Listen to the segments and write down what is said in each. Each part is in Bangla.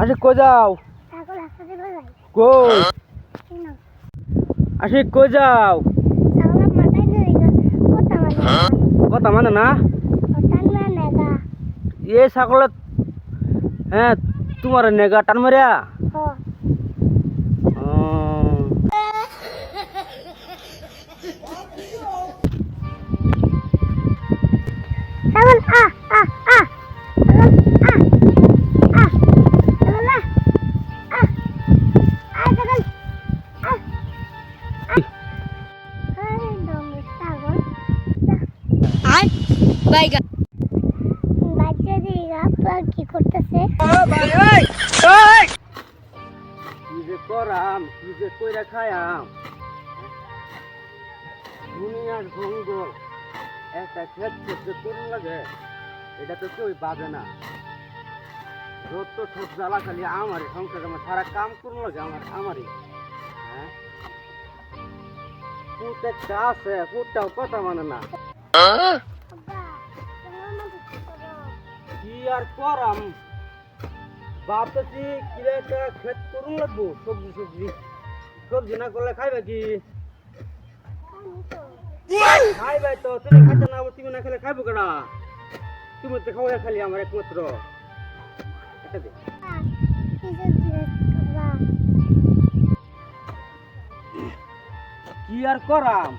আসে কই যাও? কেন আসে কই? যাও? ছাগলের কথা মানে না? এ ছাগলে হ্যাঁ তোমার নেগা টান মারিয়া? ও উম, দিগা কি করতেছে? কি যে করাম, কি যে কইরা খায়াম। দুনিয়ার জঙ্গল একটা করুন লাগে, এটা তো কেউ বাজে না। রোদ তো ঠোঁট জ্বালা খালি আমারই, সংসার সারা কাম করুন লাগে আমার, আমারই। হ্যাঁ? পুত একটা আছে কথা মানে না। কি আর করাম? ভাবতেছি কিরে একটা ক্ষেত করুন লাগবো, সবজি সবজি। সবজি না করলে খাইবে কি? আমি খাইবে তো, তুমি খাইতে না তুমি না খেলে খাইবো কেনা তুমি তো খাওয়া খালি আমার একমাত্র। কি আর করাম?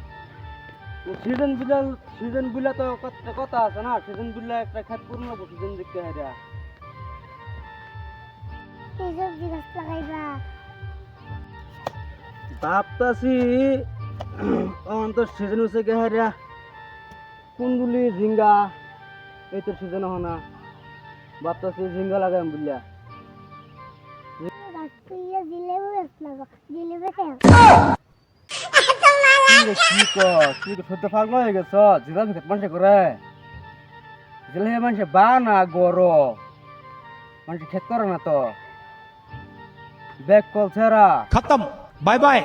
সিজন বিলাল সিজন বিলা তো কত- কথা আছে না? সিজন বিলা একটা খেত লাগবো সিজন দেখতে হাইরা কি সবজি গাছ লাগাইবা। ভাবতাছি অন তো সিজন হচ্ছে গে হাইরা কুন্দুলি ঝিঙ্গা এই তো সিজন হনা ভাবতাছি ঝিঙ্গা লাগাইম বুঝলা জিলেবু গাছ জিলেবু আরে কি কর? তুই তো সদ্য পাগল হয়ে গেছ। জিলা ভিখাত মানুষ করে। জিলা হে মানুষ বা না গর। মানুষ খেত করে না তো। ব্যাগ কল ছেড়া। খতম। Bye bye.